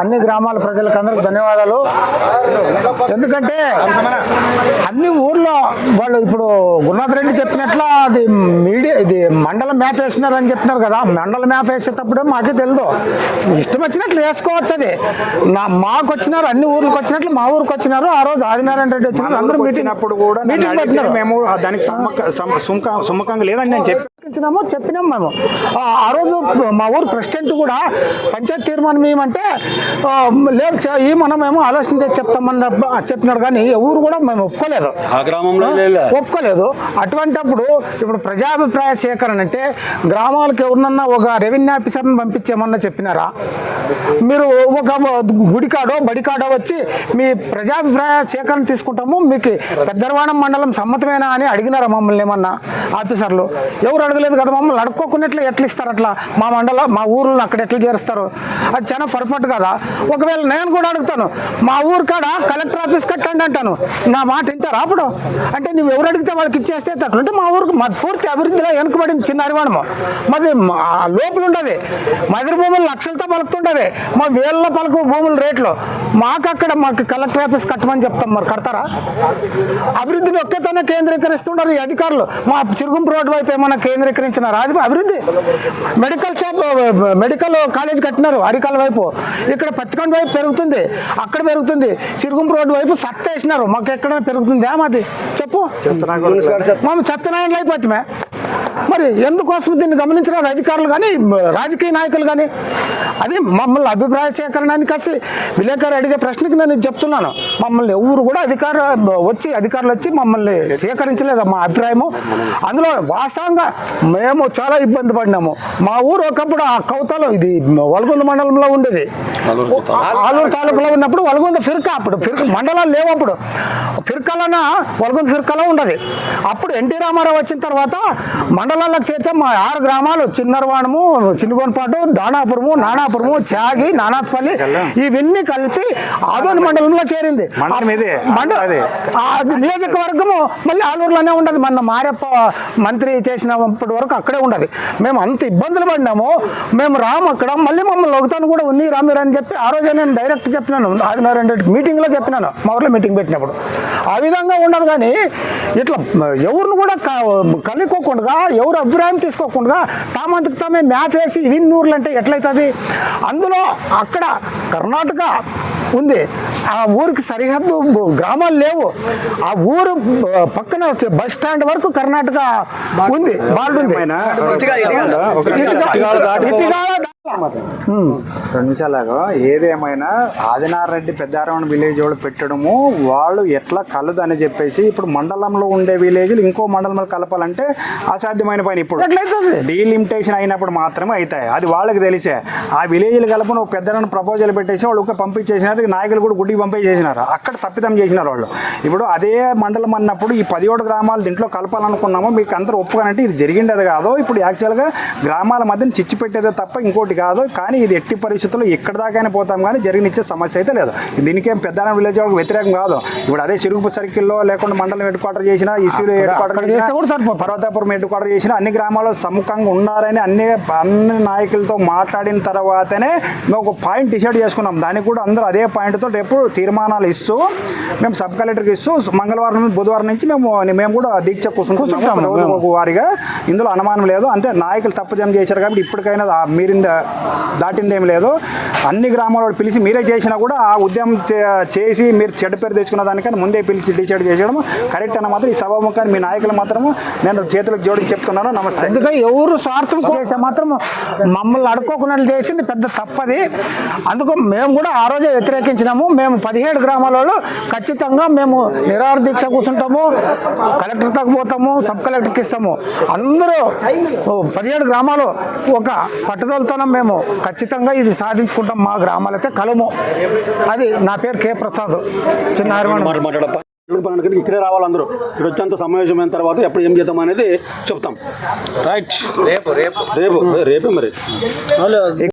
అన్ని గ్రామాల ప్రజలకు అందరికి ధన్యవాదాలు. ఎందుకంటే అన్ని ఊర్లో వాళ్ళు ఇప్పుడు గురునాథ్ రెడ్డి చెప్పినట్ల అది మీడియా ఇది మండల మ్యాప్ వేసినారని చెప్తున్నారు కదా మండల మ్యాప్ వేసేటప్పుడే మాకే తెలియదు ఇష్టం వచ్చినట్లు వేసుకోవచ్చు అది. నా మాకు వచ్చినారు అన్ని ఊర్లకు వచ్చినట్లు మా ఊరికి వచ్చినారు ఆ రోజు ఆదినారాయణ రెడ్డి వచ్చినారు అందరూ మీటింగ్ వచ్చినప్పుడు కూడా మీటింగ్ పెట్టినారు. మేము దానికి సుముఖంగా లేదని నేను చెప్పి ఇచ్చినాము చెప్పినాం మేము. ఆ రోజు మా ఊరు ప్రెసిడెంట్ కూడా పంచాయతీ తీర్మానం ఏమంటే లేదు ఈ మనం మేము ఆలోచన చేసి చెప్తామని చెప్పినాడు కానీ ఎవరు కూడా మేము ఒప్పుకోలేదు. ఒప్పుకోలేదు. అటువంటప్పుడు ఇప్పుడు ప్రజాభిప్రాయ సేకరణ అంటే గ్రామాలకు ఎవరినన్నా ఒక రెవెన్యూ ఆఫీసర్ని పంపించేమన్నా చెప్పినారా? మీరు ఒక గుడికాడో బడికాడో వచ్చి మీ ప్రజాభిప్రాయ సేకరణ తీసుకుంటాము మీకు పెద్దరవాణం మండలం సమ్మతమేనా అని అడిగినారా మమ్మల్ని ఏమన్నా ఆఫీసర్లు? ఎవరు అడగలేదు కదా మమ్మల్ని అడుక్కోకున్నట్లు ఎట్లా ఇస్తారు అట్లా? మా మండలం మా ఊర్లో అక్కడ ఎట్లా చేస్తారు అది చాలా పొరపాటు కదా. ఒకవేళ నేను కూడా అడుగుతాను మా ఊరు కాడ కలెక్టర్ ఆఫీస్ కట్టండి అంటాను. నా మాట వింటారా అప్పుడు? అంటే నువ్వు ఎవరు అడిగితే వాళ్ళకి ఇచ్చేస్తే అట్లుంటే మా ఊరికి మా పూర్తి అభివృద్ధిలో వెనుకబడింది చిన్న అరివాణము. మాది మా లోపల ఉండదు మదిరి భూములు లక్షలతో పలుకుతుండవి మా వేళ్ళ పలుకు భూముల రేట్లు. మాకు అక్కడ మాకు కలెక్టర్ ఆఫీస్ కట్టమని చెప్తాం మరి కడతారా? అభివృద్ధిని ఒకేతోనే కేంద్రీకరిస్తుండారు ఈ అధికారులు. మా చిరుగుంపు రోడ్డు వైపు ఏమన్నా కేంద్రీకరించినారు అది అభివృద్ధి. మెడికల్ షాప్ మెడికల్ కాలేజ్ కట్టినారు అరికాల వైపు. ఇక్కడ పత్తికొండ వైపు పెరుగుతుంది. అక్కడ పెరుగుతుంది. చిరుగుంపు రోడ్డు వైపు సత్త వేసినారు మాకు ఎక్కడ పెరుగుతుంది మాది? చెప్పు. మేము చెత్తనాయనలు అయిపోతామే మరి ఎందుకోసం దీన్ని గమనించరాదు అధికారులు కానీ రాజకీయ నాయకులు కానీ అది మమ్మల్ని అభిప్రాయ సేకరణానికి వచ్చి విలేకరు అడిగే ప్రశ్నకి నేను చెప్తున్నాను. మమ్మల్ని ఎవరు కూడా అధికార వచ్చి అధికారులు వచ్చి మమ్మల్ని సేకరించలేదు మా అభిప్రాయము. అందులో వాస్తవంగా మేము చాలా ఇబ్బంది పడినాము. మా ఊరు ఒకప్పుడు ఆ కవితలో ఇది వలగొంద మండలంలో ఉండేది. ఆలూరు తాలూకులో ఉన్నప్పుడు వలగొంద ఫిర్కా అప్పుడు ఫిర్క మండలాలు లేవు అప్పుడు. ఫిర్కాలన వలగొంద ఫిర్కాలో ఉండదు. అప్పుడు ఎన్టీ రామారావు వచ్చిన తర్వాత మండలాలకు చేరితే మా ఆరు గ్రామాలు చిన్నరవాణము చిన్నగొనపాటు దానాపురము నానాపురము చాగి నానాత్పల్లి ఇవన్నీ కలిపి ఆదోని మండలంలో చేరింది. నియోజకవర్గము మళ్ళీ ఆలూరులోనే ఉండదు. మన మారెప్ప మంత్రి చేసినప్పటి వరకు అక్కడే ఉండదు. మేము అంత ఇబ్బందులు పడినాము. మేము రాము అక్కడ. మళ్ళీ మమ్మల్ని ఒకతాను కూడా ఉంది రామిరు అని చెప్పి ఆ రోజే నేను డైరెక్ట్ చెప్పినాను. ఆదినారాయణ రెడ్డి మీటింగ్లో చెప్పినాను. మా ఊర్లో మీటింగ్ పెట్టినప్పుడు. ఆ విధంగా ఉండదు కానీ ఇట్లా ఎవరిని కూడా క- కనుక్కోకుండా ఎవరు అభిప్రాయం తీసుకోకుండా తామంతకు తామే మ్యాప్ వేసి ఇన్ని ఊర్లు అంటే ఎట్లయితుంది? అందులో అక్కడ కర్ణాటక ఉంది. ఆ ఊరికి సరిహద్దు గ్రామాలు లేవు. ఆ ఊరు పక్కన బస్ స్టాండ్ వరకు కర్ణాటక ఉంది బార్డు రెండు నిమిషాలుగా ఏదేమైనా ఆదినారెడ్డి పెద్దారవణ విలేజ్ వాళ్ళు పెట్టడము వాళ్ళు ఎట్లా కలదు అని చెప్పేసి ఇప్పుడు మండలంలో ఉండే విలేజ్లు ఇంకో మండలంలో కలపాలంటే అసాధ్యమైన పని ఇప్పుడు. డీలిమిటేషన్ అయినప్పుడు మాత్రమే అవుతాయి అది వాళ్ళకి తెలిసే. ఆ విలేజ్లు కలపను ఒక పెద్దలను ప్రపోజల్ పెట్టేసి వాళ్ళు ఒక పంపించేసినారు నాయకులు కూడా గుడ్డికి పంపించేసినారు. అక్కడ తప్పిదం చేసినారు వాళ్ళు. ఇప్పుడు అదే మండలం అన్నప్పుడు ఈ పదిహేడు గ్రామాలు దీంట్లో కలపాలనుకున్నాము మీకు అందరూ ఒప్పుకోనంటే ఇది జరిగిండేది కాదు ఇప్పుడు యాక్చువల్గా గ్రామాల మధ్యన చిచ్చు పెట్టేదే తప్ప ఇంకోటి కాదు కానీ ఇది ఎట్టి పరిస్థితుల్లో ఎక్కడ దాకానే పోతాం కానీ జరిగినిచ్చే సమస్య అయితే లేదు. దీనికేం పెద్ద విలేజ్ వాళ్ళకి వ్యతిరేకం కాదు. ఇప్పుడు అదే చిరుగుపు సర్కిల్లో లేకుండా మండలం హెడ్ క్వార్టర్ చేసినా ఇసీలు హెడ్ క్వార్టర్ చేస్తే కూడా. పర్వతాపురం హెడ్ క్వార్టర్ చేసిన అన్ని గ్రామాల్లో సముఖంగా ఉన్నారని అన్ని అన్ని నాయకులతో మాట్లాడిన తర్వాతనే మేము ఒక పాయింట్ డిసైడ్ చేసుకున్నాం. దానికి కూడా అందరూ అదే పాయింట్తో రేపు తీర్మానాలు ఇస్తూ మేము సబ్ కలెక్టర్కి ఇస్తూ మంగళవారం బుధవారం నుంచి మేము మేము కూడా దీక్ష. ఒక వారిగా. ఇందులో అనుమానం లేదు. అంటే నాయకులు తప్పుదం చేశారు కాబట్టి ఇప్పటికైనా మీరింద దాటిందేం లేదు. అన్ని గ్రామాల పిలిచి మీరే చేసినా కూడా ఆ ఉద్యమం చేసి మీరు చెడ్డ పేరు తెచ్చుకున్న దానికన్నా ముందే పిలిచి డిసైడ్ చేసేయడం కరెక్ట్ అన్న మాత్రం ఈ సభాముఖాన్ని మీ నాయకులు మాత్రము నేను చేతులకు జోడించి చెప్తున్నాను. నమస్తే. అందుకే ఎవరు స్వార్థం చేస్తే మాత్రం మమ్మల్ని అడుక్కోకున్నట్లు చేసింది పెద్ద తప్పది. అందుకు మేము కూడా ఆ రోజే వ్యతిరేకించినాము. మేము పదిహేడు గ్రామాలలో ఖచ్చితంగా మేము నిరాహార దీక్ష కూర్చుంటాము కలెక్టర్ దాకా పోతాము సబ్ కలెక్టర్కి ఇస్తాము. అందరూ పదిహేడు గ్రామాలు ఒక పట్టుదలతోనే మేము ఖచ్చితంగా ఇది సాధించుకుంటాం మా గ్రామాలైతే కలము. అది నా పేరు కే. ప్రసాద్. చిన్న మాట్లాడప్ప? పన్నెండు ఇక్కడే రావాలి అందరూ. ఇక్కడ వచ్చేంత సమావేశం అయిన తర్వాత ఎప్పుడు ఏం చేద్దాం అనేది చెప్తాం. రైట్. రేపు రేపు. రేపు రేపే మరి.